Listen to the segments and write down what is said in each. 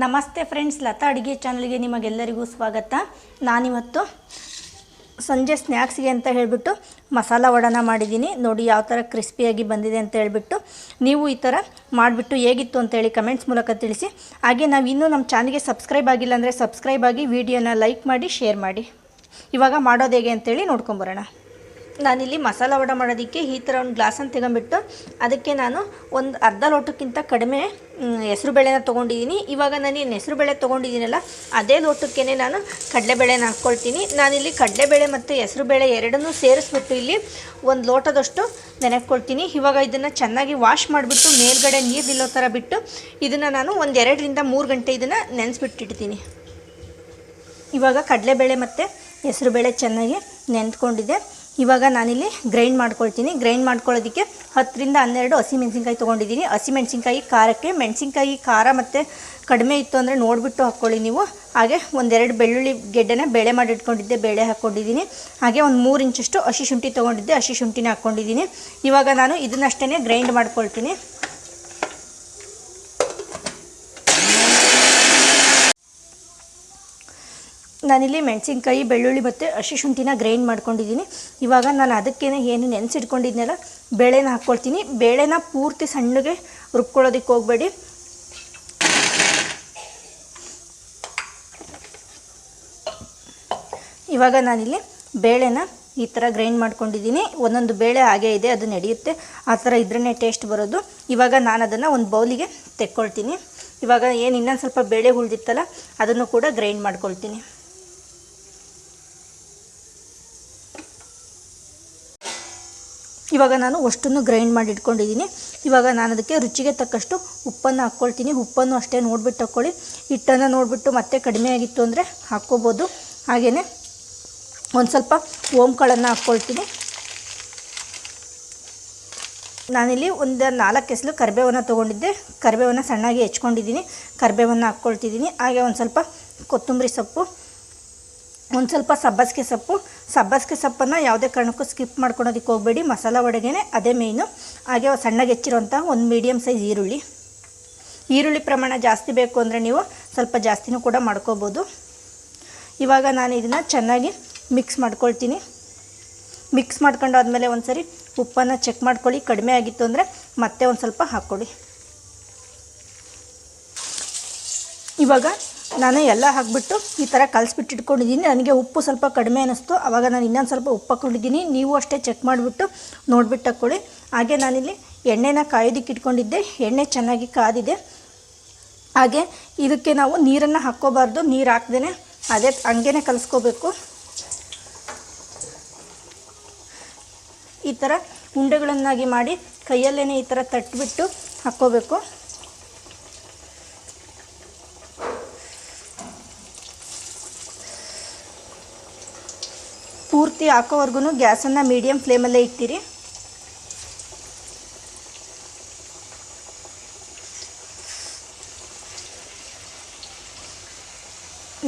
ನಮಸ್ತೆ ಫ್ರೆಂಡ್ಸ್, ಲತಾ ಅಡುಗೆ ಚಾನಲ್ಗೆ ನಿಮಗೆಲ್ಲರಿಗೂ ಸ್ವಾಗತ. ನಾನಿವತ್ತು ಸಂಜೆ ಸ್ನ್ಯಾಕ್ಸ್ಗೆ ಅಂತ ಹೇಳಿಬಿಟ್ಟು ಮಸಾಲ ವಡನ ಮಾಡಿದ್ದೀನಿ. ನೋಡಿ ಯಾವ ಥರ ಕ್ರಿಸ್ಪಿಯಾಗಿ ಬಂದಿದೆ ಅಂತ ಹೇಳಿಬಿಟ್ಟು ನೀವು ಈ ಥರ ಮಾಡಿಬಿಟ್ಟು ಹೇಗಿತ್ತು ಅಂತೇಳಿ ಕಮೆಂಟ್ಸ್ ಮೂಲಕ ತಿಳಿಸಿ. ಹಾಗೆ ನಾವು ಇನ್ನೂ ನಮ್ಮ ಚಾನಲ್ಗೆ ಸಬ್ಸ್ಕ್ರೈಬ್ ಆಗಿಲ್ಲ ಅಂದರೆ ಸಬ್ಸ್ಕ್ರೈಬ್ ಆಗಿ ವಿಡಿಯೋನ ಲೈಕ್ ಮಾಡಿ, ಶೇರ್ ಮಾಡಿ. ಇವಾಗ ಮಾಡೋದು ಹೇಗೆ ಅಂತೇಳಿ ನೋಡ್ಕೊಂಬರೋಣ ನಾನಿಲ್ಲಿ ಮಸಾಲ ವಡೆ ಮಾಡೋದಕ್ಕೆ ಈ ಥರ ಒಂದು ಗ್ಲಾಸನ್ನು ತೆಗೊಂಬಿಟ್ಟು ಅದಕ್ಕೆ ನಾನು ಒಂದು ಅರ್ಧ ಲೋಟಕ್ಕಿಂತ ಕಡಿಮೆ ಹೆಸರುಬೇಳೆನ ತೊಗೊಂಡಿದ್ದೀನಿ. ಇವಾಗ ನಾನು ಏನು ಹೆಸರುಬೇಳೆ ತೊಗೊಂಡಿದ್ದೀನಲ್ಲ, ಅದೇ ಲೋಟಕ್ಕೇ ನಾನು ಕಡಲೆಬೇಳೆನ ಹಾಕ್ಕೊಳ್ತೀನಿ. ನಾನಿಲ್ಲಿ ಕಡಲೆಬೇಳೆ ಮತ್ತು ಹೆಸರುಬೇಳೆ ಎರಡನ್ನೂ ಸೇರಿಸ್ಬಿಟ್ಟು ಇಲ್ಲಿ ಒಂದು ಲೋಟದಷ್ಟು ನೆನೆಕೊಳ್ತೀನಿ ಇವಾಗ ಇದನ್ನು ಚೆನ್ನಾಗಿ ವಾಶ್ ಮಾಡಿಬಿಟ್ಟು ಮೇಲ್ಗಡೆ ನೀರು ನಿಲ್ಲೋ ಥರ ಬಿಟ್ಟು ಇದನ್ನು ನಾನು ಒಂದು ಎರಡರಿಂದ ಮೂರು ಗಂಟೆ ಇದನ್ನು ನೆನೆಸ್ಬಿಟ್ಟಿಡ್ತೀನಿ. ಇವಾಗ ಕಡಲೆಬೇಳೆ ಮತ್ತು ಹೆಸರುಬೇಳೆ ಚೆನ್ನಾಗಿ ನೆಂದ್ಕೊಂಡಿದೆ ಇವಾಗ ನಾನಿಲ್ಲಿ ಗ್ರೈಂಡ್ ಮಾಡ್ಕೊಳ್ತೀನಿ. ಗ್ರೈಂಡ್ ಮಾಡ್ಕೊಳ್ಳೋದಕ್ಕೆ ಹತ್ತರಿಂದ ಹನ್ನೆರಡು ಹಸಿಮೆಣ್ಸಿನ್ಕಾಯಿ ತೊಗೊಂಡಿದ್ದೀನಿ. ಹಸಿಮೆಣ್ಸಿನ್ಕಾಯಿ ಖಾರಕ್ಕೆ ಮೆಣಸಿನ್ಕಾಯಿ ಖಾರ ಮತ್ತು ಕಡಿಮೆ ಇತ್ತು ಅಂದರೆ ನೋಡಿಬಿಟ್ಟು ಹಾಕ್ಕೊಳ್ಳಿ ನೀವು. ಹಾಗೆ ಒಂದೆರಡು ಬೆಳ್ಳುಳ್ಳಿ ಗೆಡ್ಡೆನ ಬೇಳೆ ಮಾಡಿ ಇಟ್ಕೊಂಡಿದ್ದೆ, ಬೇಳೆ ಹಾಕ್ಕೊಂಡಿದ್ದೀನಿ. ಹಾಗೆ ಒಂದು ಮೂರು ಇಂಚಷ್ಟು ಹಸಿ ಶುಂಠಿ ತೊಗೊಂಡಿದ್ದೆ, ಹಸಿ ಶುಂಠಿನ ಹಾಕ್ಕೊಂಡಿದ್ದೀನಿ. ಇವಾಗ ನಾನು ಇದನ್ನಷ್ಟೇ ಗ್ರೈಂಡ್ ಮಾಡ್ಕೊಳ್ತೀನಿ. ನಾನಿಲ್ಲಿ ಮೆಣಸಿನ್ಕಾಯಿ, ಬೆಳ್ಳುಳ್ಳಿ ಮತ್ತು ಹಸಿ ಶುಂಠಿನ ಗ್ರೈಂಡ್ ಮಾಡ್ಕೊಂಡಿದ್ದೀನಿ. ಇವಾಗ ನಾನು ಅದಕ್ಕೇನೆ ಏನು ನೆನೆಸಿಟ್ಕೊಂಡಿದ್ದೆಲ್ಲ ಬೇಳೆನ ಹಾಕ್ಕೊಳ್ತೀನಿ. ಬೇಳೆನ ಪೂರ್ತಿ ಸಣ್ಣಗೆ ರುಬ್ಕೊಳ್ಳೋದಕ್ಕೆ ಹೋಗಬೇಡಿ. ಇವಾಗ ನಾನಿಲ್ಲಿ ಬೇಳೆನ ಈ ಥರ ಗ್ರೈಂಡ್ ಮಾಡ್ಕೊಂಡಿದ್ದೀನಿ. ಒಂದೊಂದು ಬೇಳೆ ಹಾಗೆ ಇದೆ, ಅದು ನಡೆಯುತ್ತೆ. ಆ ಥರ ಇದ್ರೇ ಟೇಸ್ಟ್ ಬರೋದು. ಇವಾಗ ನಾನು ಅದನ್ನು ಒಂದು ಬೌಲಿಗೆ ತೆಕ್ಕೊಳ್ತೀನಿ. ಇವಾಗ ಏನು ಇನ್ನೊಂದು ಸ್ವಲ್ಪ ಬೇಳೆ ಉಳಿದಿತ್ತಲ್ಲ ಅದನ್ನು ಕೂಡ ಗ್ರೈಂಡ್ ಮಾಡ್ಕೊಳ್ತೀನಿ. ಇವಾಗ ನಾನು ಅಷ್ಟನ್ನು ಗ್ರೈಂಡ್ ಮಾಡಿ ಇಟ್ಕೊಂಡಿದ್ದೀನಿ. ಇವಾಗ ನಾನು ಅದಕ್ಕೆ ರುಚಿಗೆ ತಕ್ಕಷ್ಟು ಉಪ್ಪನ್ನು ಹಾಕ್ಕೊಳ್ತೀನಿ. ಉಪ್ಪನ್ನು ಅಷ್ಟೇ ನೋಡಿಬಿಟ್ಟು ಹಾಕ್ಕೊಳ್ಳಿ. ಹಿಟ್ಟನ್ನು ನೋಡಿಬಿಟ್ಟು ಮತ್ತೆ ಕಡಿಮೆ ಆಗಿತ್ತು ಅಂದರೆ ಹಾಕ್ಕೋಬೋದು. ಹಾಗೆಯೇ ಒಂದು ಸ್ವಲ್ಪ ಓಂಕಾಳನ್ನು ಹಾಕ್ಕೊಳ್ತೀನಿ. ನಾನಿಲ್ಲಿ ಒಂದು ನಾಲ್ಕು ಎಸಲು ಕರಿಬೇವನ್ನು ತೊಗೊಂಡಿದ್ದೆ. ಕರಿಬೇವನ್ನು ಸಣ್ಣಾಗಿ ಹೆಚ್ಕೊಂಡಿದ್ದೀನಿ. ಕರಿಬೇವನ್ನು ಹಾಕ್ಕೊಳ್ತಿದ್ದೀನಿ. ಹಾಗೆ ಒಂದು ಸ್ವಲ್ಪ ಕೊತ್ತಂಬರಿ ಸೊಪ್ಪು ಒಂದು ಸ್ವಲ್ಪ ಸಬ್ಬಸಿಗೆ ಸೊಪ್ಪು. ಸಬ್ಬಸಿಗೆ ಸೊಪ್ಪನ್ನು ಯಾವುದೇ ಕಾರಣಕ್ಕೂ ಸ್ಕಿಪ್ ಮಾಡ್ಕೊಳೋದಕ್ಕೆ ಹೋಗಬೇಡಿ. ಮಸಾಲ ವಡೆಗೆ ಅದೇ ಮೇಯ್ನು ಹಾಗೆ ಸಣ್ಣಗೆ ಹೆಚ್ಚಿರುವಂಥ ಒಂದು ಮೀಡಿಯಮ್ ಸೈಜ್ ಈರುಳ್ಳಿ. ಈರುಳ್ಳಿ ಪ್ರಮಾಣ ಜಾಸ್ತಿ ಬೇಕು ಅಂದರೆ ನೀವು ಸ್ವಲ್ಪ ಜಾಸ್ತಿನೂ ಕೂಡ ಮಾಡ್ಕೋಬೋದು. ಇವಾಗ ನಾನು ಇದನ್ನು ಚೆನ್ನಾಗಿ ಮಿಕ್ಸ್ ಮಾಡ್ಕೊಳ್ತೀನಿ. ಮಿಕ್ಸ್ ಮಾಡ್ಕೊಂಡು ಆದಮೇಲೆ ಒಂದು ಸರಿ ಉಪ್ಪನ್ನು ಚೆಕ್ ಮಾಡ್ಕೊಳ್ಳಿ. ಕಡಿಮೆ ಆಗಿತ್ತು ಅಂದರೆ ಮತ್ತೆ ಒಂದು ಸ್ವಲ್ಪ ಹಾಕ್ಕೊಳ್ಳಿ. ಇವಾಗ ನಾನು ಎಲ್ಲ ಹಾಕಿಬಿಟ್ಟು ಈ ಥರ ಕಲಸ್ಬಿಟ್ಟು ಇಟ್ಕೊಂಡಿದ್ದೀನಿ. ನನಗೆ ಉಪ್ಪು ಸ್ವಲ್ಪ ಕಡಿಮೆ ಅನ್ನಿಸ್ತು ಆವಾಗ ನಾನು ಇನ್ನೊಂದು ಸ್ವಲ್ಪ ಉಪ್ಪು ಹಾಕ್ಕೊಂಡಿದ್ದೀನಿ. ನೀವು ಅಷ್ಟೇ ಚೆಕ್ ಮಾಡಿಬಿಟ್ಟು ನೋಡಿಬಿಟ್ಟು ಹಾಕ್ಕೊಳ್ಳಿ. ಹಾಗೆ ನಾನಿಲ್ಲಿ ಎಣ್ಣೆನ ಕಾಯೋದಕ್ಕೆ ಇಟ್ಕೊಂಡಿದ್ದೆ. ಎಣ್ಣೆ ಚೆನ್ನಾಗಿ ಕಾದಿದೆ. ಹಾಗೆ ಇದಕ್ಕೆ ನಾವು ನೀರನ್ನು ಹಾಕ್ಕೋಬಾರ್ದು. ನೀರು ಹಾಕ್ದೇ ಅದೇ ಹಂಗೇ ಕಲಿಸ್ಕೋಬೇಕು. ಈ ಥರ ಉಂಡೆಗಳನ್ನಾಗಿ ಮಾಡಿ ಕೈಯಲ್ಲೇ ಈ ಥರ ತಟ್ಟಿಬಿಟ್ಟು ಹಾಕ್ಕೋಬೇಕು. ಪೂರ್ತಿ ಹಾಕೋವರೆಗೂ ಗ್ಯಾಸನ್ನು ಮೀಡಿಯಮ್ ಫ್ಲೇಮಲ್ಲೇ ಇಟ್ಟಿರಿ.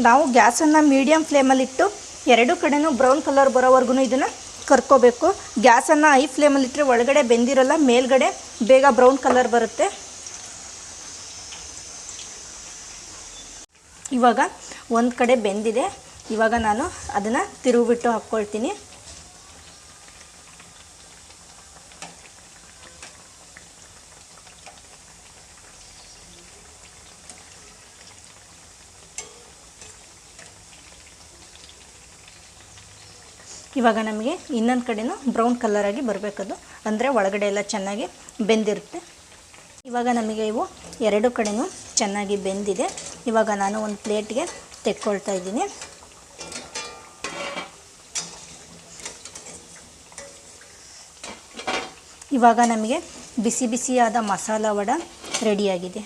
ನಾವು ಗ್ಯಾಸನ್ನು ಮೀಡಿಯಮ್ ಫ್ಲೇಮಲ್ಲಿಟ್ಟು ಎರಡು ಕಡೆನೂ ಬ್ರೌನ್ ಕಲರ್ ಬರೋವರೆಗೂ ಇದನ್ನು ಕರ್ಕೋಬೇಕು. ಗ್ಯಾಸನ್ನು ಐ ಫ್ಲೇಮಲ್ಲಿಟ್ಟರೆ ಒಳಗಡೆ ಬೆಂದಿರಲ್ಲ, ಮೇಲ್ಗಡೆ ಬೇಗ ಬ್ರೌನ್ ಕಲರ್ ಬರುತ್ತೆ. ಇವಾಗ ಒಂದು ಕಡೆ ಬೆಂದಿದೆ. ಇವಾಗ ನಾನು ಅದನ್ನು ತಿರುಗಿಬಿಟ್ಟು ಹಾಕ್ಕೊಳ್ತೀನಿ. ಇವಾಗ ನಮಗೆ ಇನ್ನೊಂದು ಕಡೆನೂ ಬ್ರೌನ್ ಕಲರಾಗಿ ಬರಬೇಕದು. ಅಂದರೆ ಒಳಗಡೆ ಎಲ್ಲ ಚೆನ್ನಾಗಿ ಬೆಂದಿರುತ್ತೆ. ಇವಾಗ ನಮಗೆ ಇವು ಎರಡು ಕಡೆನೂ ಚೆನ್ನಾಗಿ ಬೆಂದಿದೆ. ಇವಾಗ ನಾನು ಒಂದು ಪ್ಲೇಟ್ಗೆ ತೆಕ್ಕೊಳ್ತಾ ಇದ್ದೀನಿ. ಇವಾಗ ನಮಗೆ ಬಿಸಿ ಬಿಸಿಯಾದ ಮಸಾಲ ವಡ ರೆಡಿಯಾಗಿದೆ